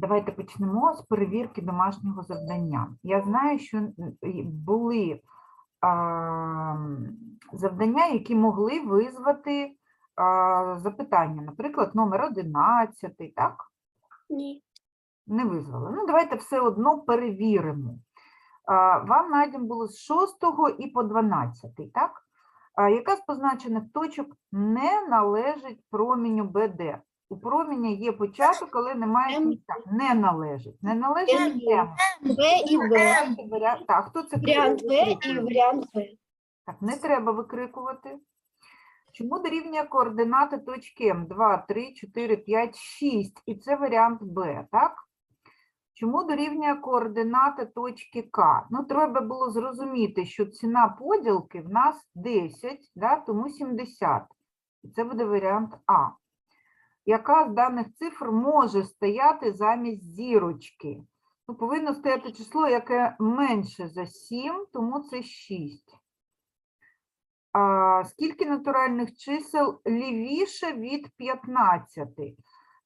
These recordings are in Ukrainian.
Давайте почнемо з перевірки домашнього завдання. Я знаю, що були а, завдання, які могли визвати а, запитання, наприклад, номер 11, так? Ні. Не визвали. Ну, давайте все одно перевіримо. А, Вам найдемо було з 6 і по 12, так? А Яка з позначених точок не належить проміню БД? У проміня є початок, але немає М. кінця. Не належить. Не належить М є. М. В і В. Перший варіант. Так, хто це Варіант В викрикує? і варіант В. Так, не треба викрикувати. Чому дорівнює координати точки М? 2, 3, 4, 5, 6. І це варіант Б, так? Чому дорівнює координати точки К? Ну, треба було зрозуміти, що ціна поділки в нас 10, да, тому 70. І це буде варіант А. Яка з даних цифр може стояти замість зірочки? Ну, повинно стояти число, яке менше за 7, тому це 6. А, скільки натуральних чисел лівіше від 15?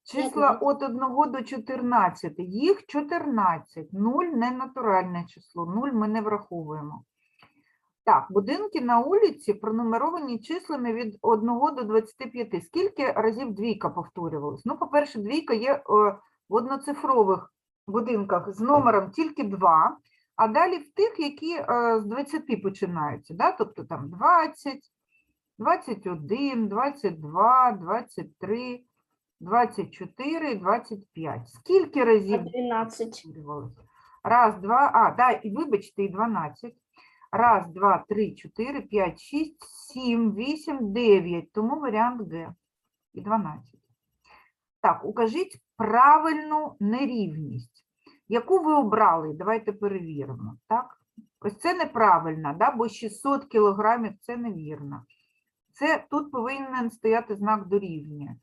Числа від 1 до 14. Їх 14. 0 не натуральне число. 0 ми не враховуємо. Так, будинки на вулиці пронумеровані числами від 1 до 25. Скільки разів двійка повторювалась? Ну, по-перше, двійка є е, в одноцифрових будинках з номером тільки 2, а далі в тих, які е, з 20 починаються, да? тобто там 20, 21, 22, 23, 24 і 25. Скільки разів 12. повторювалось? Раз, два, а, да, і вибачте, і 12. Раз, два, три, чотири, п'ять, шість, сім, вісім, дев'ять. Тому варіант Г. І 12. Так, укажіть правильну нерівність. Яку ви обрали? Давайте перевіримо. Так? Ось це неправильно, да? бо 600 кілограмів це невірно. Це тут повинен стояти знак дорівнює.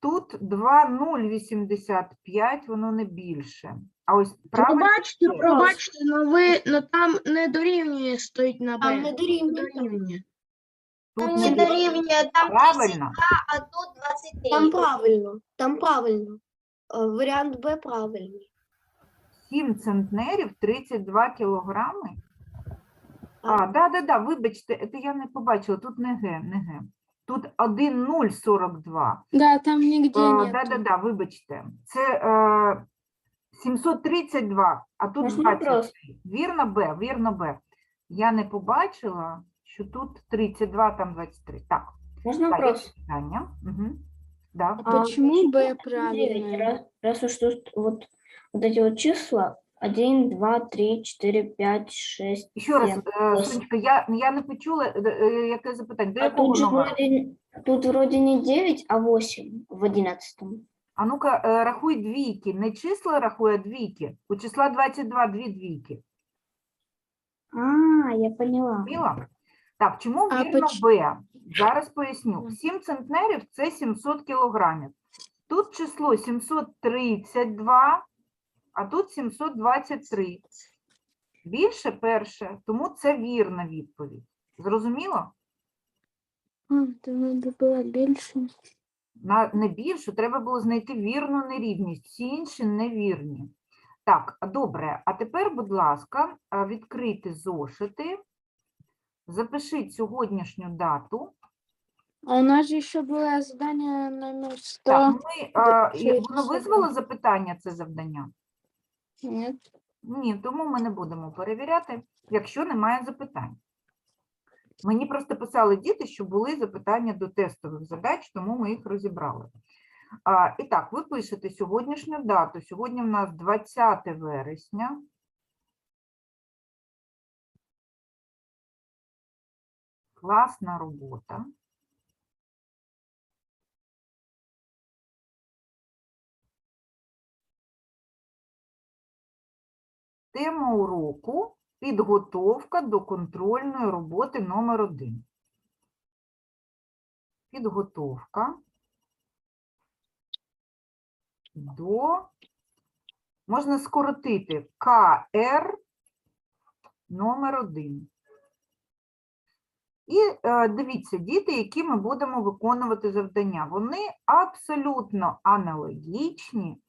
Тут 2,085, воно не більше. А ось правильно Пробачте, пробачте, но ви но там не дорівнює стоїть на Б. Там не дорівнює. дорівнює. тут не дорівнює, там правильно. а тут 23. Там правильно. Там правильно. Е, Варіант Б правильний. 7 центнерів 32 кілограми. А, А. да, да, да, вибачте, це я не побачила, тут не Г, не Г. Тут 1,042. Да, там нігде А, нет. да, да, да, вибачте. Це е, 732, а тут Можна 20. вопрос? Вірно Б, вірно Б. Я не побачила, що тут 32, там 23. Так, Можна так, є вопрос? питання. Угу. Да. А почему Б правильно? Раз, раз уж тут вот, вот эти вот числа 1, 2, 3, 4, 5, 6, Ще раз, Сім. е, Ось. Сонечка, я, я не почула, е, е, яке запитання. До А якого тут же номера? вроде, тут вроде не 9, а 8 в 11. А ну-ка, е, рахуй двійки. Не числа рахуй, а двійки. У числа 22 дві двійки. А, я поняла. Зрозуміла? Так, чому А вірно поч- Б? Зараз поясню. 7 центнерів – це 700 кілограмів. Тут число 732, а тут 723. Більше перше, тому це вірна відповідь. Зрозуміло? А, то надо було більше. На не більшу треба було знайти вірну нерівність, всі інші невірні. Так, добре. А тепер, будь ласка, відкрийте зошити, запишіть сьогоднішню дату. А у нас же ще було задання номер 100. Так, ми, а, воно визвало запитання це завдання? Ні, тому ми не будемо перевіряти, якщо немає запитань. Мені просто писали діти, що були запитання до тестових задач, тому ми їх розібрали. А, і так, ви пишете сьогоднішню дату. Сьогодні в нас 20 вересня. Класна робота. Тема уроку підготовка до контрольної роботи номер 1. Підготовка до можна скоротити КР номер 1. І е, дивіться, діти, які ми будемо виконувати завдання, вони абсолютно аналогічні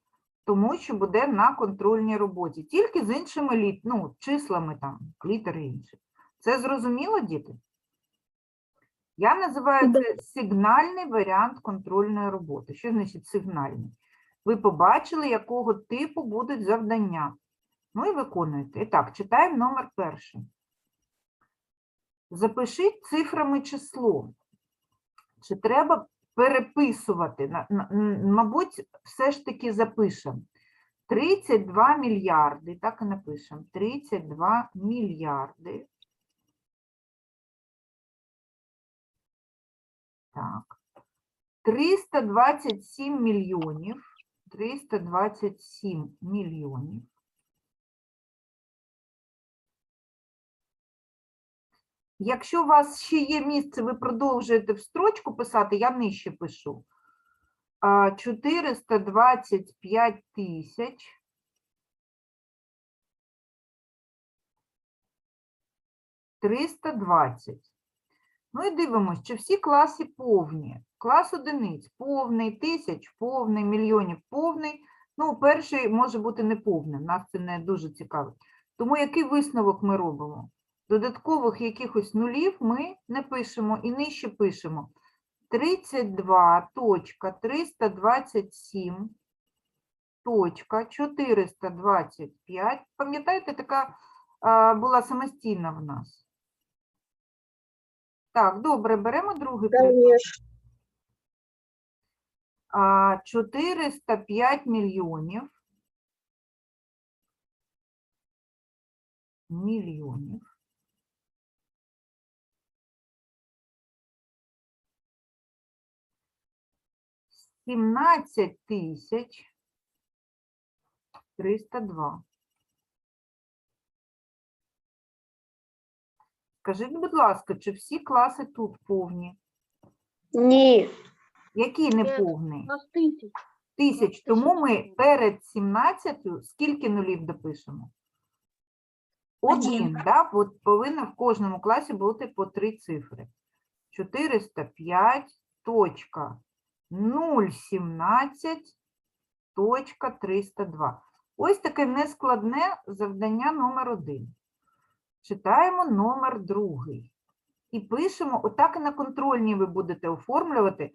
тому що буде на контрольній роботі, тільки з іншими літ, ну, числами там, літери інші. Це зрозуміло, діти? Я називаю це сигнальний варіант контрольної роботи. Що значить сигнальний? Ви побачили, якого типу будуть завдання. Ну і виконуєте. І так, читаємо номер перший. Запишіть цифрами число. Чи треба переписувати? Мабуть, все ж таки запишемо. 32 мільярди, так і напишемо. 32 мільярди. Так. 327 мільйонів. 327 мільйонів. Якщо у вас ще є місце, ви продовжуєте в строчку писати, я нижче пишу. 425 тисяч. Триста двадцять. Ну і дивимось, чи всі класи повні. Клас одиниць повний, тисяч повний, мільйонів повний. Ну, перший може бути неповним, нас це не дуже цікавить. Тому який висновок ми робимо? Додаткових якихось нулів ми не пишемо і нижче пишемо. 32.327 425. Пам'ятаєте, така а, була самостійна в нас. Так, добре, беремо другий приклад. 405 мільйонів. Мільйонів. Сімнадцять тисяч триста два. Скажіть, будь ласка, чи всі класи тут повні? Ні. Який не повний? нас тисяч. Тисяч. Тому ми перед 17 скільки нулів допишемо? Один, да? От повинно в кожному класі бути по три цифри. 405 точка 017 точка 302. Ось таке нескладне завдання номер один. Читаємо номер другий. І пишемо, отак і на контрольній ви будете оформлювати.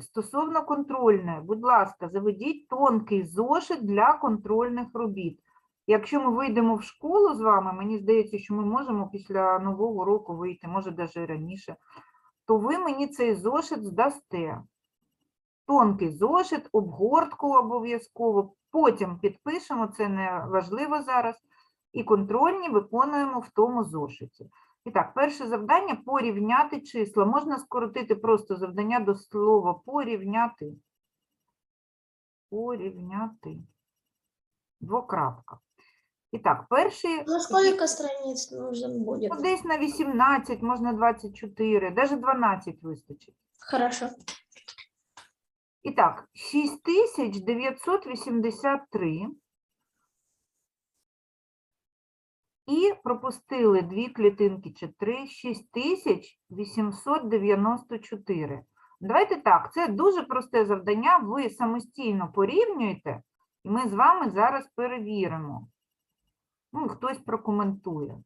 Стосовно контрольної, будь ласка, заведіть тонкий зошит для контрольних робіт. Якщо ми вийдемо в школу з вами, мені здається, що ми можемо після нового року вийти, може навіть раніше, то ви мені цей зошит здасте. Тонкий зошит, обгортку обов'язково, потім підпишемо, це не важливо зараз, і контрольні виконуємо в тому зошиті. І так, перше завдання порівняти числа. Можна скоротити просто завдання до слова порівняти. Порівняти. Двокрапка. І так, перший Ну, сколько страниц нужен будет? ну, десь на 18, можна 24, навіть 12 вистачить. Хорошо. І так, 6983. І пропустили дві клітинки чи три, 6894. Давайте так, це дуже просте завдання, ви самостійно порівнюєте, і ми з вами зараз перевіримо. Ну, хтось прокоментує.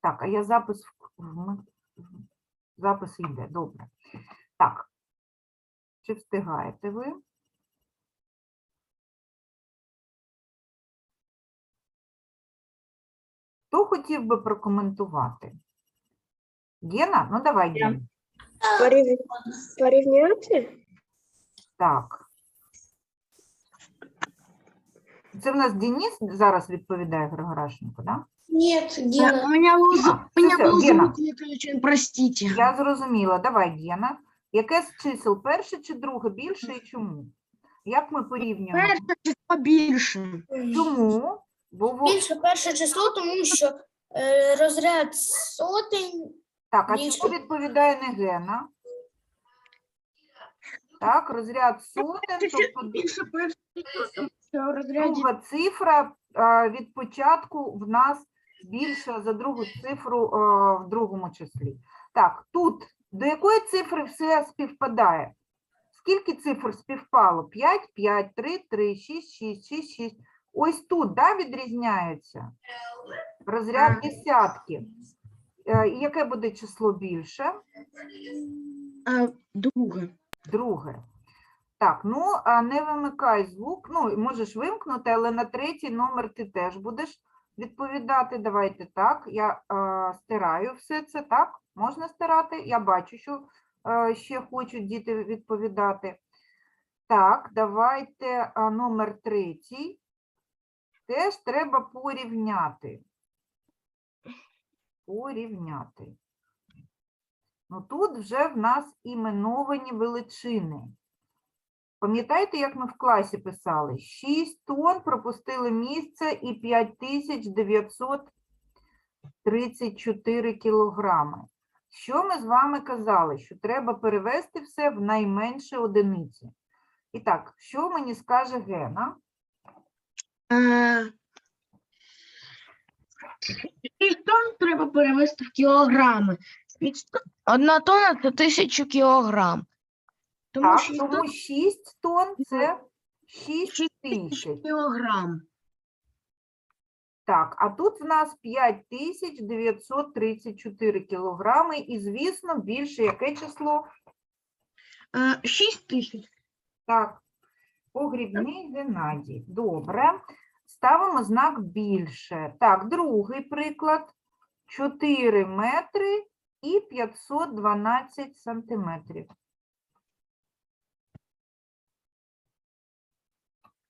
Так, а я запис в- запис йде, добре. Так. Чи встигаєте ви? Хто хотів би прокоментувати? Гена? Ну давай, Гена. Порівняти? Так. Це в нас Денис зараз відповідає Григорашенко, так? Нет, У Гена. меня был, А, у меня всё, был Гена. звук выключен, простите. Я зрозуміла. Давай, Гена. Яке з чисел? Перше чи друге? Більше і чому? Як ми порівнюємо? Перше число більше. Чому? Бо во- Більше перше число, тому що е, розряд сотень. Так, а більше. чому відповідає не Гена? Так, розряд сотень, тобто Більше перше число, тому що в розряді друга цифра е, від початку в нас більша за другу цифру е, в другому числі. Так, тут до якої цифри все співпадає? Скільки цифр співпало? 5, 5, 3, 3, 6, 6, 6, 6. Ось тут да, відрізняються розряд десятки. Е, Яке буде число більше? Друге. Друге. Так, ну а не вимикай звук. Ну, можеш вимкнути, але на третій номер ти теж будеш відповідати. Давайте так. Я е, стираю все це, так? Можна стирати? Я бачу, що е, ще хочуть діти відповідати. Так, давайте а, номер третій. Теж треба порівняти. Порівняти. Ну тут вже в нас іменовані величини. Пам'ятаєте, як ми в класі писали? 6 тонн пропустили місце і 5934 кілограми. Що ми з вами казали? Що треба перевести все в найменше одиниці. І так, що мені скаже Гена? Шість тонн треба перевести в кілограми. Одна тонна це тисячу кілограм. Тому Так, тонн тому 6 тонн це 6 Шість тисяч. кілограм. Так, а тут в нас 5934 кілограми, і, звісно, більше яке число? Е, Шість тисяч. Так, погрібний Геннадій. Добре. Ставимо знак більше. Так, другий приклад. 4 метри і 512 сантиметрів.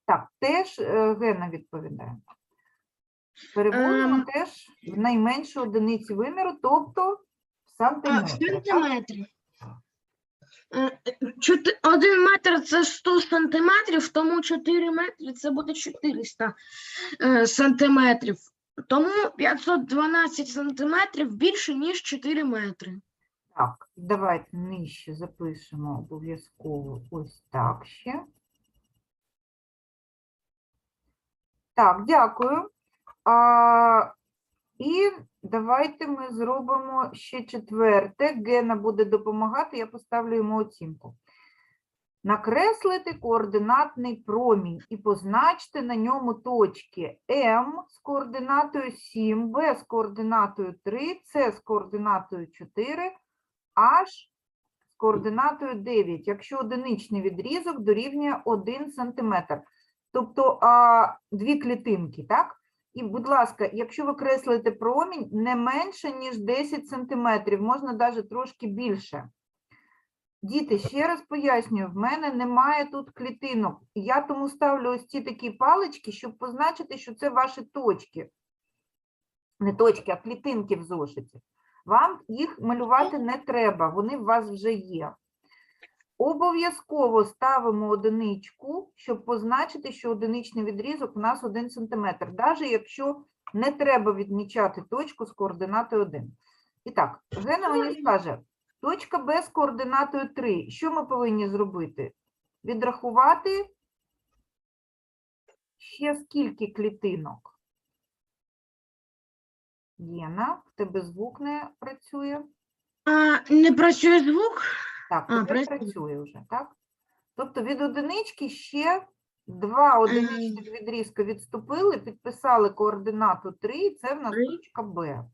Так, теж е, Гена відповідає. Переводимо Ем. теж в найменшу одиниці виміру, тобто в А, сантиметри. так? сантиметри. Е, Один метр це 100 сантиметрів, тому 4 метри це буде 400 е, сантиметрів. Тому 512 сантиметрів більше, ніж 4 метри. Так, давайте нижче запишемо обов'язково ось так ще. Так, дякую. А, і давайте ми зробимо ще четверте. Гена буде допомагати, я поставлю йому оцінку. Накреслити координатний промінь і позначте на ньому точки М з координатою 7, Б з координатою 3, С з координатою 4, H з координатою 9, якщо одиничний відрізок дорівнює 1 см. Тобто а, дві клітинки, так? І, будь ласка, якщо ви креслите промінь не менше, ніж 10 см, можна навіть трошки більше. Діти, ще раз пояснюю, в мене немає тут клітинок. Я тому ставлю ось ці такі палички, щоб позначити, що це ваші точки. Не точки, а клітинки в зошиті. Вам їх малювати не треба, вони в вас вже є. Обов'язково ставимо одиничку, щоб позначити, що одиничний відрізок у нас 1 см, навіть якщо не треба відмічати точку з координатою 1. І так, Гена мені скаже, точка Б з координатою 3. Що ми повинні зробити? Відрахувати ще скільки клітинок? Єна, в тебе звук не працює. А, не працює звук? Так, А, тепер працює. працює вже, так? Тобто від одинички ще два одиничних відрізка відступили, підписали координату 3, і це в нас Три. точка Б.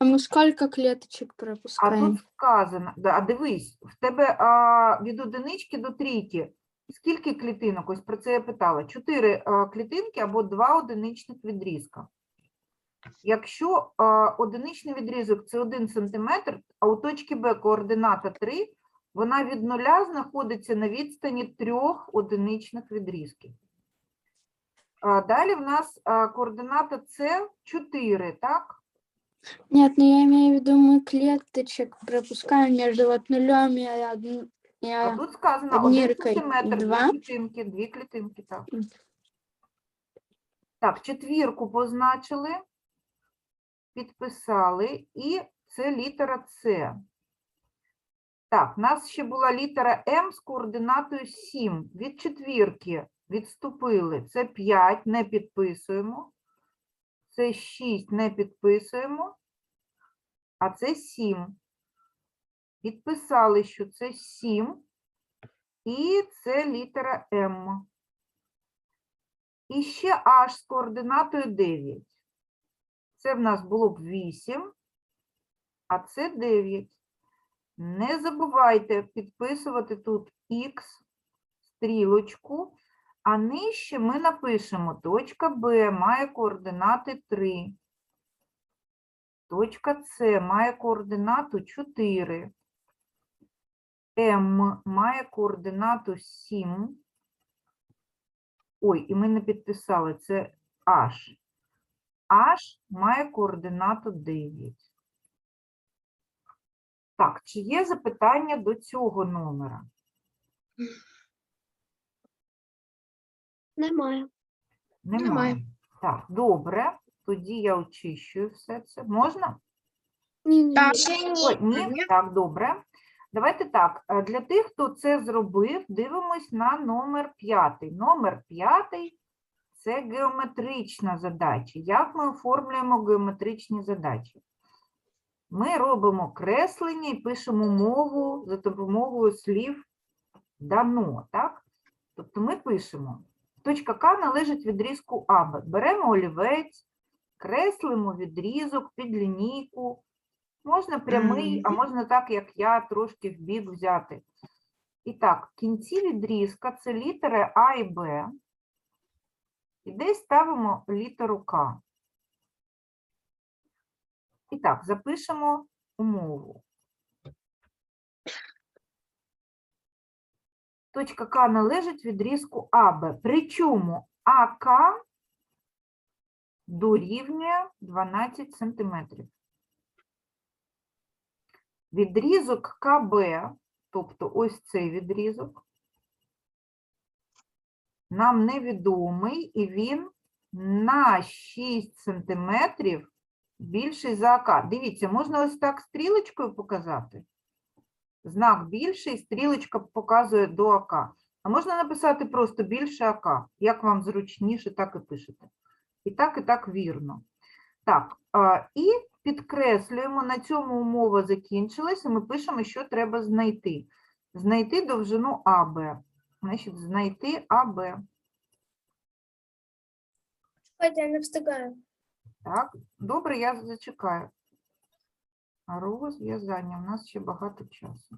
А мы сколько клеточек А пропускаем? тут сказано, да, а дивись, в тебе а, від одинички до трійки. Скільки клітинок? Ось про це я питала. Чотири а, клітинки або два одиничних відрізка. Якщо а, одиничний відрізок це 1 см, а у точки Б координата 3, вона від нуля знаходиться на відстані трьох одиничних відрізків. Далі в нас координата С 4, так? Нет, ну я имею в виду, мы клеточек пропускаем между вот нулем и одним. А тут сказано одні 1 рукою сантиметр, дві два. клітинки, дві клітинки, так. Мгм. Так, четвірку позначили, підписали, і це літера С. Так, в нас ще була літера М з координатою 7. Від четвірки відступили. Це 5, не підписуємо. Це 6 не підписуємо, а це 7. Підписали, що це 7, і це літера М. І ще H з координатою 9. Це в нас було б 8, а це 9. Не забувайте підписувати тут Х, стрілочку, а нижче ми напишемо точка Б має координати 3. Точка С має координату 4. М має координату 7. Ой, і ми не підписали, це H. H має координату 9. Так, чи є запитання до цього номера? Немає. Немає. Так, добре. Тоді я очищую все це. Можна? Ні-ні. Так. Ще Ой, ні. ні? Так, добре. Давайте так. е, Для тих, хто це зробив, дивимось на номер п'ятий. Номер п'ятий це геометрична задача. Як ми оформлюємо геометричні задачі? Ми робимо креслення і пишемо мову за допомогою слів дано, так? Тобто ми пишемо. Точка К належить відрізку АБ. Беремо олівець, креслимо відрізок під лінійку. Можна прямий, а можна так, як я, трошки в бік взяти. І так, в кінці відрізка це літери А і Б. І десь ставимо літеру К. І так, запишемо умову. Точка К належить відрізку АБ. Причому АК дорівнює 12 см. Відрізок КБ, тобто ось цей відрізок, нам невідомий, і він на 6 см більший за АК. Дивіться, можна ось так стрілочкою показати. Знак більший, стрілочка показує до АК. А можна написати просто більше АК. Як вам зручніше, так і пишете. І так, і так вірно. Так, і підкреслюємо, на цьому умова закінчилася. Ми пишемо, що треба знайти. Знайти довжину АБ. Значить, знайти АБ. Чекайте, я не встигаю. Так, добре, я зачекаю. Розв'язання. У нас ще багато часу.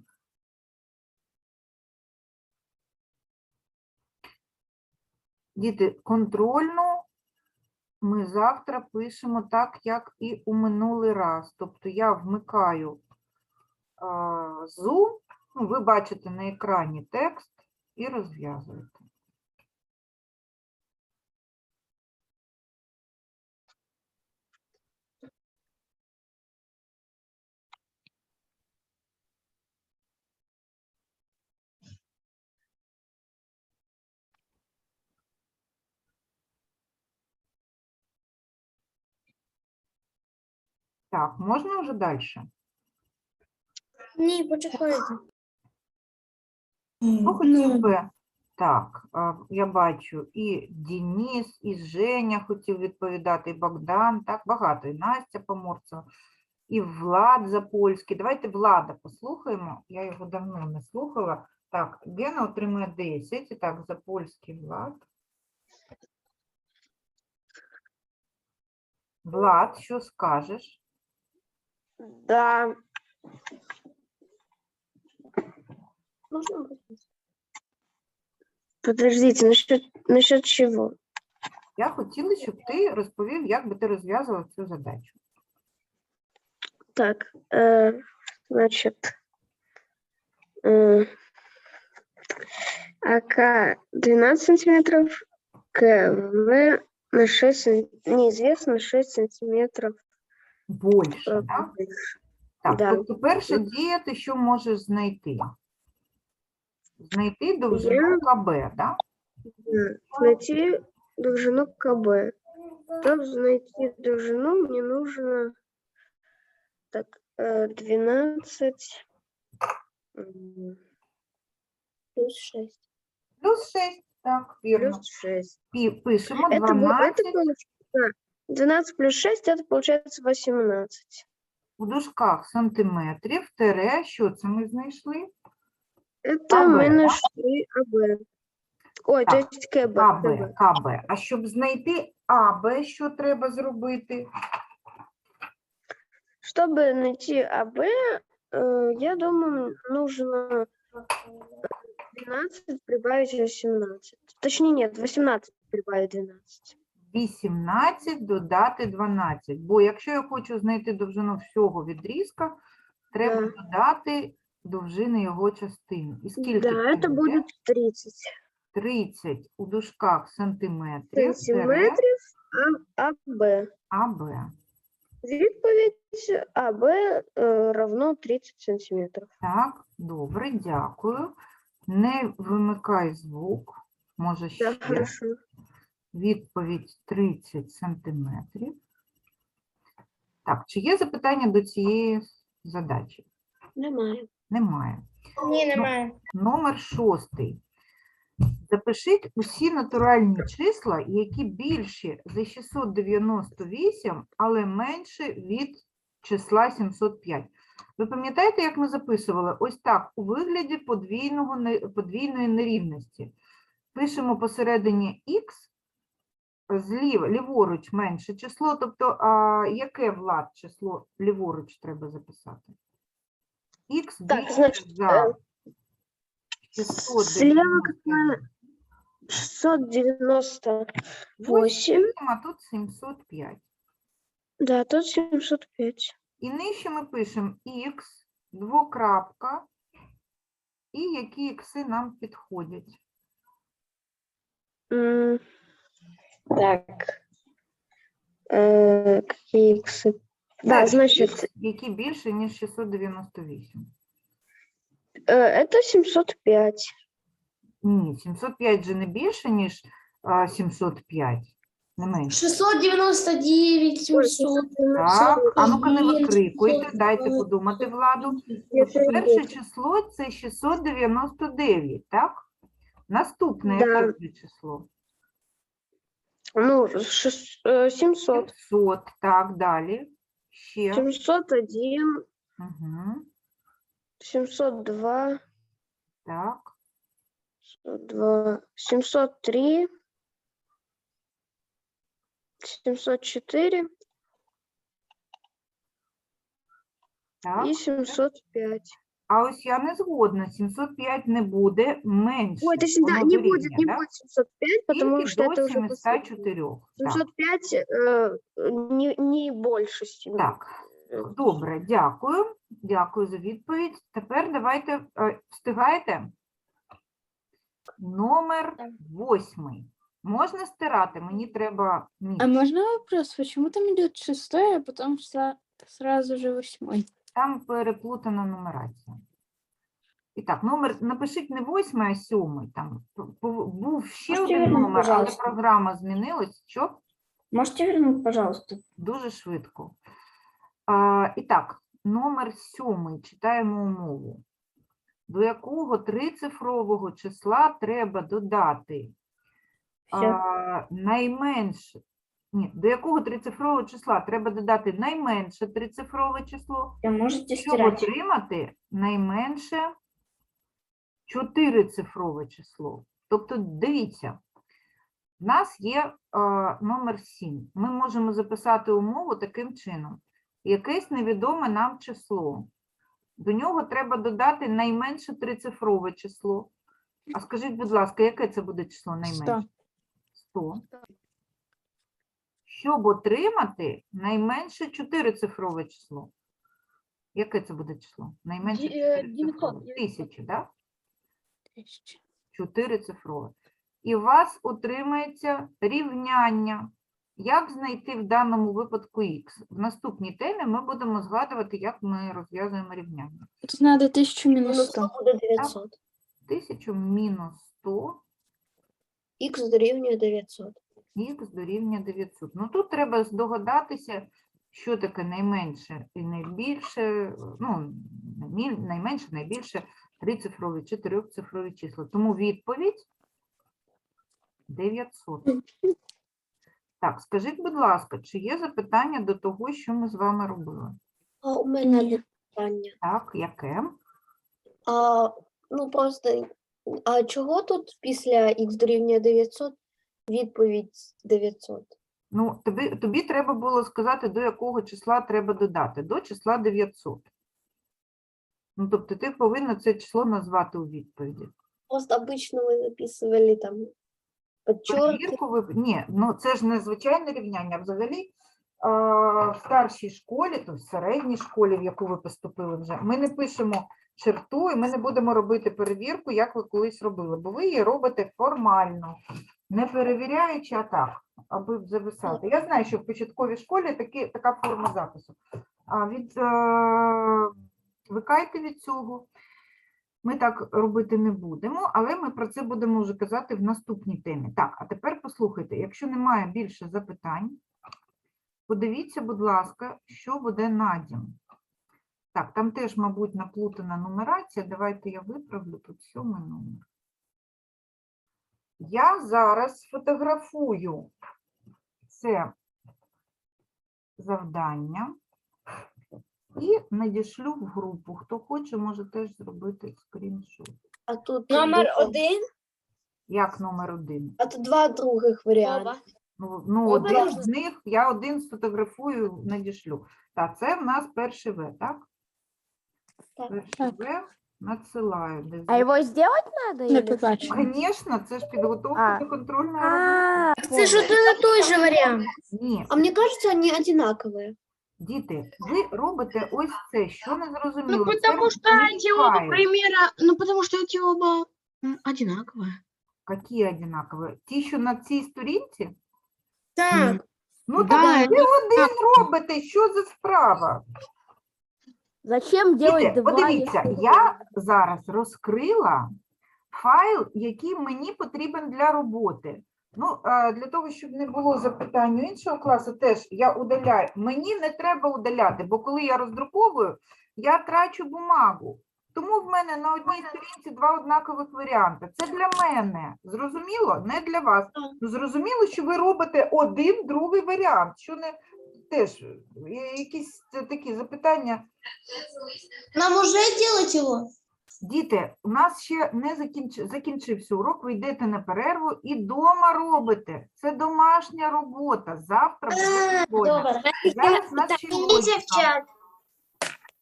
Діти, контрольну ми завтра пишемо так, як і у минулий раз. Тобто я вмикаю Zoom, ну, ви бачите на екрані текст і розв'язуєте. Так, можна вже далі? Ні, почекайте. Ну, хотів би. Так, я бачу і Денис, і Женя хотів відповідати, і Богдан, так, багато, і Настя Поморцева, і Влад Запольський. Давайте Влада послухаємо, я його давно не слухала. Так, Гена отримує 10, і так, Запольський Влад. Влад, що скажеш? Да. Можно? Подождите, насчет, насчет чего? Я хотіла, щоб ти розповів, як би ти розв'язував цю задачу. Так, э, значит, э, АК 12 сантиметров, КВ на 6, сан- неизвестно 6 сантиметров. Більше, э, так? больше. Так, Да. тобто перша дія, ти що можеш знайти? Знайти довжину Я- КБ, да? Да, Найти довжину КБ. Чтобы найти довжину, мне нужно так, э, 12 м, плюс 6. Плюс 6, так, вірно. Плюс 6. Пі- Пишемо Это, было, 12, это, получается, 12 плюс 6 это получается 18. У дужках сантиметрів, тере, що це ми знайшли? Это АБ, минус 3 АБ. Ой, то Так, есть КБ. КБ, КБ. КБ. А щоб знайти АБ, що треба зробити? Чтобы найти АБ, э, я думаю, нужно 12 прибавить 18. Точнее, нет, 18 прибавить 12. 18 додати 12. Бо якщо я хочу знайти довжину всього відрізка, треба Да. додати довжини його частин. І скільки Да, це это будет 30 30 у дужках сантиметрів, тере сантиметров А- АБ. АБ. Відповідь АБ э, равно 30 сантиметров. Так, добре, дякую. Не вимикай звук. Може Да, ще. хорошо. Відповідь 30 сантиметрів. Так, чи є запитання до цієї задачі? Немає. Немає. Ні, немає. Номер шостий. Запишіть усі натуральні числа, які більші за 698, але менше від числа 705. Ви пам'ятаєте, як ми записували? Ось так, у вигляді подвійного, подвійної нерівності. Пишемо посередині х, зліва, ліворуч менше число, тобто а, яке влад число ліворуч треба записати? Х Так, більше значить, за е, слева 698, 698. а тут 705. Да, тут 705. І нижче ми пишемо х, двокрапка, і які ікси нам підходять. М, Так. Э, какие иксы? Да, Перший значит, ікс, які більше, ніж 698. э, это 705. Ні, 705 же не більше, ніж а, 705. Не менше. 699, 700. Так, а ну-ка не Сорок викрикуйте, один, дайте сорок подумати владу. Это Перше число це 699, так? Наступне Да. яке це число? Ну, шест- э, 700. 700, так, далі. Ще. 701, Угу, 702, так. 702, 703, 704 так. и 705. А ось я не згодна, 705 не буде менше. Ой, точнее, да, не будет, не да? будет 705, потому Тільки что до это уже 704. Так, 705 э, не, не больше 7. так, добре, дякую. Дякую за відповідь. Тепер давайте, е, встигаєте? Номер восьмий. Можна стирати, мені треба місце. А можно вопрос, почему там идет шестой, а потом сра- сразу же восьмой? Там переплутана нумерація. І так, номер, напишіть не восьмий, а сьомий. Там був ще Можете один вернуть, номер, але програма змінилась. Що? Можете вернуть, пожалуйста? Дуже швидко. А, і так, номер сьомий, читаємо умову. До якого трицифрового числа треба додати Все. а, найменше, ні, до якого трицифрового числа треба додати найменше трицифрове число, можете щоб стирать. отримати найменше чотирицифрове число. Тобто, дивіться, в нас є а, номер 7. Ми можемо записати умову таким чином. Якесь невідоме нам число. До нього треба додати найменше трицифрове число. А скажіть, будь ласка, яке це буде число найменше? 100. Щоб отримати найменше чотирицифрове число. Яке це буде число? Найменше е, чотирицифрове. Тисячі, так? Чотирицифрове. І у вас отримається рівняння. Як знайти в даному випадку х? В наступній темі ми будемо згадувати, як ми розв'язуємо рівняння. Тут надо тысячу минус Минус сто. буде 900. 1000 мінус 100 Х дорівнює 900. Х дорівнює 900. Ну тут треба здогадатися, що таке найменше і найбільше, ну, найменше, найбільше трицифрові, чотирьохцифрові числа. Тому відповідь 900. Так, скажіть, будь ласка, чи є запитання до того, що ми з вами робили? А у мене Ні. питання. Так, яке? А, ну просто, а чого тут після х дорівнює 900 відповідь 900? Ну, тобі, тобі треба було сказати, до якого числа треба додати. До числа 900. Ну, тобто ти повинна це число назвати у відповіді. Просто обычно мы записывали там подчерки. Перевірку ви... Ні, ну це ж не звичайне рівняння. Взагалі, а, в старшій школі, то в середній школі, в яку ви поступили вже, ми не пишемо черту і ми не будемо робити перевірку, як ви колись робили, бо ви її робите формально, не перевіряючи, а так, аби записати. Я знаю, що в початковій школі такі, така форма запису. А від, е, викайте від цього. Ми так робити не будемо, але ми про це будемо вже казати в наступній темі. Так, а тепер послухайте, якщо немає більше запитань, подивіться, будь ласка, що буде надім. Так, там теж, мабуть, наплутана нумерація. Давайте я виправлю тут сьомий номер. Я зараз сфотографую це завдання і надішлю в групу. Хто хоче, може теж зробити скріншот. А тут Номер один. Як номер один? А тут два других варіанти. Ну, ну Оба один можна. з них я один сфотографую, надішлю. Так, це в нас перший В, так? Так. Перший Так. В надсилаю. Без А его сделать надо? Не или что? побачила. Звісно, це ж підготовка А. до контрольної роботи. А, Це ж один і той же варіант. Ні, А мне кажется, они одинаковые. діти, ви робите ось це, що не зрозуміло. Ну, це потому что не эти оба файл. примера, ну, потому что эти оба м, одинаковые. Які одинакові? Ті, що на цій сторінці? Так. Ну, Да, так ви они один робите, що за справа? Зачем делать Діти, два? подивіться, я зараз розкрила файл, який мені потрібен для роботи. Ну, е, для того, щоб не було запитань у іншого класу, теж я удаляю. Мені не треба удаляти, бо коли я роздруковую, я трачу бумагу. Тому в мене на одній сторінці два однакових варіанти. Це для мене. Зрозуміло? Не для вас. Ну, зрозуміло, що ви робите один другий варіант. Що не теж е, якісь е, такі запитання. Нам уже делать его? Діти, у нас ще не закінч... закінчився урок, ви йдете на перерву і дома робите. Це домашня робота. Завтра буде. Добре. Зараз нас ще Дивіться в чат.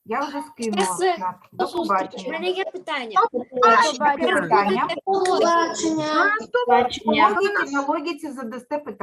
Я вже скинула. Е, чат. До У мене є питання. Питання? Побачення. На логіці, на логіці задасте питання.